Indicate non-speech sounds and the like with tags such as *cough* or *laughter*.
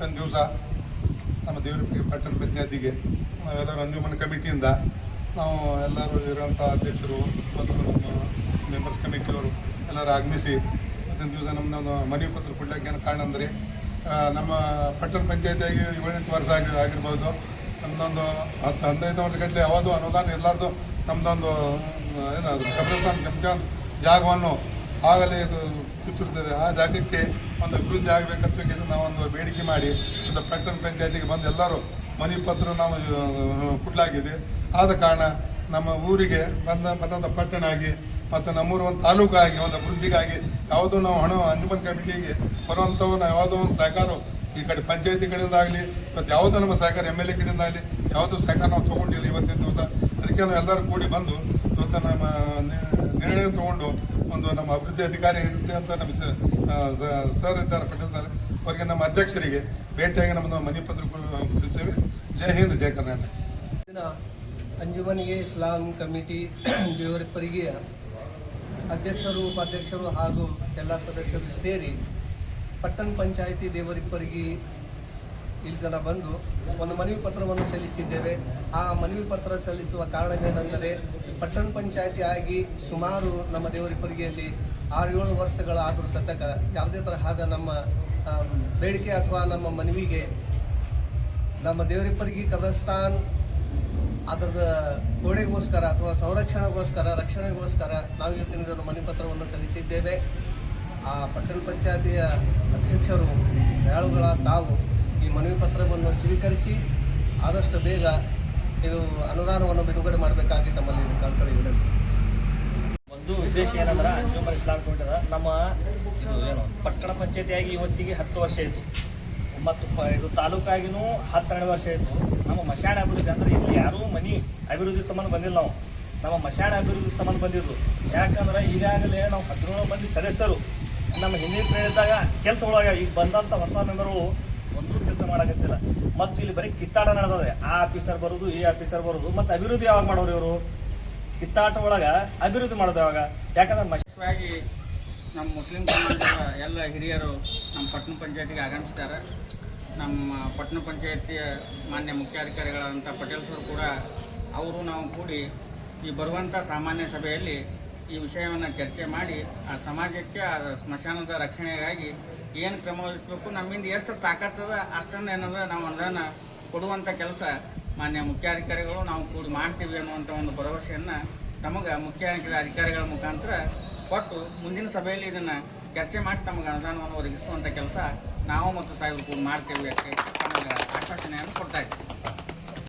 ಇವತ್ತಿನ ದಿವಸ ನಮ್ಮ ದೇವರಿಗೆ ಪಟ್ಟಣ ಪಂಚಾಯತಿಗೆ ನಾವೆಲ್ಲರೂ ಅಂಜುಮನ್ ಕಮಿಟಿಯಿಂದ ನಾವು ಎಲ್ಲರೂ ಇರುವಂಥ ಅಧ್ಯಕ್ಷರು ಮತ್ತು ನಮ್ಮ ಮೆಂಬರ್ಸ್ ಕಮಿಟಿಯವರು ಎಲ್ಲರೂ ಆಗಮಿಸಿ ಇವತ್ತೊಂದು ದಿವಸ ನಮ್ಮ ಮನವಿ ಪತ್ರ ಕೊಡ್ಲಿಕ್ಕೆ ಏನು ಕಾರಣ ಅಂದರೆ ನಮ್ಮ ಪಟ್ಟಣ ಪಂಚಾಯತಿಯಾಗಿ ಏಳೆಂಟು ವರ್ಷ ಆಗಿ ಆಗಿರ್ಬೋದು. ನಮ್ಮದೊಂದು ಹತ್ತು ಹದಿನೈದು ಗಂಟೆ ಯಾವುದು ಅನುದಾನ ಇರಲಾರ್ದು. ನಮ್ಮದೊಂದು ಏನಾದರೂ ಕಬ್ರಸ್ತಾನ್ ಗಮ್ಜಾನ್ ಜಾಗವನ್ನು ಆಗಲೇ ಇದು ಕಿತ್ತಿರ್ತದೆ. ಆ ಜಾಗಕ್ಕೆ ಒಂದು ಅಭಿವೃದ್ಧಿ ಆಗಬೇಕಂತ ನಾವೊಂದು ಬೇಡಿಕೆ ಮಾಡಿ ಒಂದು ಪಟ್ಟಣ ಪಂಚಾಯತಿಗೆ ಬಂದು ಎಲ್ಲರೂ ಮನೆ ಪತ್ರ ನಾವು ಕುಡ್ಲಾಗಿದೆ. ಆದ ಕಾರಣ ನಮ್ಮ ಊರಿಗೆ ಬಂದ ಬಂದಂಥ ಪಟ್ಟಣ ಆಗಿ ಮತ್ತು ನಮ್ಮೂರು ಒಂದು ತಾಲೂಕಾಗಿ, ಒಂದು ಅಭಿವೃದ್ಧಿಗಾಗಿ ಯಾವುದೋ ನಾವು ಹಣ ಅಂಜುಮನ್ ಕಮಿಟಿಗೆ ಬರುವಂಥವು ನಾವು ಯಾವುದೋ ಒಂದು ಸಹಕಾರ ಈ ಕಡೆ ಪಂಚಾಯತಿ ಕಡೆಯಿಂದ ಆಗಲಿ, ಮತ್ತು ಯಾವುದೋ ನಮ್ಮ ಸಹಕಾರ ಎಂ ಎಲ್ ಎ ಕಡೆಯಿಂದ ಆಗಲಿ, ಯಾವುದೋ ಸಹಕಾರ ನಾವು ತೊಗೊಂಡಿಲ್ಲ ಇವತ್ತಿನ ದಿವಸ. ಅದಕ್ಕೆ ನಾವು ಎಲ್ಲರೂ ಕೂಡಿ ಬಂದು ಇವತ್ತು ನಮ್ಮ ನಿರ್ಣಯ ತಗೊಂಡು ಒಂದು ನಮ್ಮ ಅಭಿವೃದ್ಧಿ ಅಧಿಕಾರಿ ಇರುತ್ತೆ ಅಂತ ನಮ್ಮ ಸರ್ ಇದ್ದಾರೆ, ಪಟೇಲ್ ಸರ್. ಅವರಿಗೆ ನಮ್ಮ ಅಧ್ಯಕ್ಷರಿಗೆ ಭೇಟಿಯಾಗಿ ನಮ್ಮ ಮನೆ ಪತ್ರ ಕೊಡುತ್ತೇವೆ. ಜೈ ಹಿಂದ್, ಜೈ ಕರ್ನಾಟಕ. ಅಂಜುಮನಿಗೆ ಇಸ್ಲಾಂ ಕಮಿಟಿ *clears throat* ದೇವರಪ್ಪರಿಗೆ ಅಧ್ಯಕ್ಷರು, ಉಪಾಧ್ಯಕ್ಷರು ಹಾಗೂ ಎಲ್ಲ ಸದಸ್ಯರು ಸೇರಿ ಪಟ್ಟಣ ಪಂಚಾಯಿತಿ ದೇವರಿಪ್ಪರಿಗೆ ಇಲ್ಲಿ ಜನ ಬಂದು ಒಂದು ಮನವಿ ಪತ್ರವನ್ನು ಸಲ್ಲಿಸಿದ್ದೇವೆ. ಆ ಮನವಿ ಪತ್ರ ಸಲ್ಲಿಸುವ ಕಾರಣವೇನೆಂದರೆ ಪಟ್ಟಣ ಪಂಚಾಯತಿ ಆಗಿ ಸುಮಾರು ನಮ್ಮ ದೇವರಿಪ್ಪರಿಗೆಯಲ್ಲಿ ಆರು ಏಳು ವರ್ಷಗಳಾದರೂ ಸತಕ ಯಾವುದೇ ತರಹದ ನಮ್ಮ ಬೇಡಿಕೆ ಅಥವಾ ನಮ್ಮ ಮನವಿಗೆ ನಮ್ಮ ದೇವರಿಪ್ಪರಿಗೆ ಕಬ್ರಸ್ತಾನ್ ಅದರದ ಗೋಡೆಗೋಸ್ಕರ ಅಥವಾ ಸಂರಕ್ಷಣೆಗೋಸ್ಕರ, ರಕ್ಷಣೆಗೋಸ್ಕರ ನಾವು ಇವತ್ತಿನ ದಿನ ಮನವಿ ಪತ್ರವನ್ನು ಸಲ್ಲಿಸಿದ್ದೇವೆ. ಆ ಪಟ್ಟಣ ಪಂಚಾಯತಿಯ ಅಧ್ಯಕ್ಷರು, ದಯಾಳುಗಳ ತಾವು ಈ ಮನವಿ ಪತ್ರವನ್ನು ಸ್ವೀಕರಿಸಿ ಆದಷ್ಟು ಬೇಗ ಇದು ಅನುದಾನವನ್ನು ಬಿಡುಗಡೆ ಮಾಡಬೇಕಾಗಿ ತಮ್ಮಲ್ಲಿ ಕಳ್ಕೊಳ್ಳಿ ವಿನಂತಿ. ಒಂದು ಉದ್ದೇಶ ಏನಂದ್ರೆ ಕಮಿಟಿದ ನಮ್ಮ ಇದು ಏನು, ಪಟ್ಟಣ ಪಂಚಾಯತಿಯಾಗಿ ಇವತ್ತಿಗೆ ಹತ್ತು ವರ್ಷ ಇತ್ತು ಮತ್ತು ಇದು ತಾಲೂಕಾಗಿನೂ ಹತ್ತೆರಡು ವರ್ಷ ಇತ್ತು ನಮ್ಮ ಮಶಾಣ ಅಭಿವೃದ್ಧಿ ಅಂದರೆ ಇಲ್ಲಿ ಯಾರೂ ಮನಿ ಅಭಿವೃದ್ಧಿ ಸಂಬಂಧ ಬಂದಿಲ್ಲ ನಾವು. ನಮ್ಮ ಮಶಾಣ ಅಭಿವೃದ್ಧಿ ಸಂಬಂಧ ಬಂದಿದ್ದು ಯಾಕಂದ್ರೆ ಈಗಾಗಲೇ ನಾವು ಹದಿನೇಳು ಮಂದಿ ಸದಸ್ಯರು. ನಮ್ಮ ಹಿಂದಿನ ಪ್ರೇರಿದಾಗ ಕೆಲಸಗಳಾಗ ಈಗ ಬಂದಂಥ ಹೊಸ ಒಂದೂ ಕೆಲಸ ಮಾಡಕತ್ತಿಲ್ಲ. ಮತ್ತು ಇಲ್ಲಿ ಬರೀ ಕಿತ್ತಾಟ ನಡೆದದೆ. ಆ ಆಫೀಸರ್ ಬರೋದು, ಈ ಆಫೀಸರ್ ಬರೋದು, ಮತ್ತು ಅಭಿವೃದ್ಧಿ ಯಾವಾಗ ಮಾಡೋರು ಇವರು? ಕಿತ್ತಾಟ ಒಳಗ ಅಭಿವೃದ್ಧಿ ಮಾಡೋದು ಯಾವಾಗ? ಯಾಕಂದ್ರೆ ಮಶ ನಮ್ಮ ಮುಸ್ಲಿಂ ಸಮಾಜದ ಎಲ್ಲ ಹಿರಿಯರು ನಮ್ಮ ಪಟ್ಟಣ ಪಂಚಾಯತಿಗೆ ಆಗಮಿಸ್ತಾರೆ. ನಮ್ಮ ಪಟ್ಟಣ ಪಂಚಾಯತಿಯ ಮಾನ್ಯ ಮುಖ್ಯಾಧಿಕಾರಿಗಳಾದಂಥ ಪಟೇಲ್ ಸರ್ ಕೂಡ, ಅವರು ನಾವು ಕೂಡಿ ಈ ಬರುವಂಥ ಸಾಮಾನ್ಯ ಸಭೆಯಲ್ಲಿ ಈ ವಿಷಯವನ್ನು ಚರ್ಚೆ ಮಾಡಿ ಆ ಸಮಾಜಕ್ಕೆ, ಆ ಸ್ಮಶಾನದ ರಕ್ಷಣೆಗಾಗಿ ಏನು ಕ್ರಮ ವಹಿಸಬೇಕು, ನಮ್ಮಿಂದ ಎಷ್ಟು ತಾಕತ್ತದ ಅಷ್ಟನ್ನು ಏನದ ನಾವು ಅನುದಾನ ಕೊಡುವಂಥ ಕೆಲಸ ಮಾನ್ಯ ಮುಖ್ಯಾಧಿಕಾರಿಗಳು ನಾವು ಕೂಡ ಮಾಡ್ತೀವಿ ಅನ್ನುವಂಥ ಒಂದು ಭರವಸೆಯನ್ನು ನಮಗೆ ಮುಖ್ಯ ಅಧಿಕಾರಿಗಳ ಮುಖಾಂತರ ಕೊಟ್ಟು ಮುಂದಿನ ಸಭೆಯಲ್ಲಿ ಇದನ್ನು ಚರ್ಚೆ ಮಾಡಿ ತಮಗೆ ಅನುದಾನವನ್ನು ಒದಗಿಸುವಂಥ ಕೆಲಸ ನಾವು ಮತ್ತು ಸಾಹೇಬರು ಕೂಡ ಮಾಡ್ತೇವೆ ಅಂತ ನಮಗೆ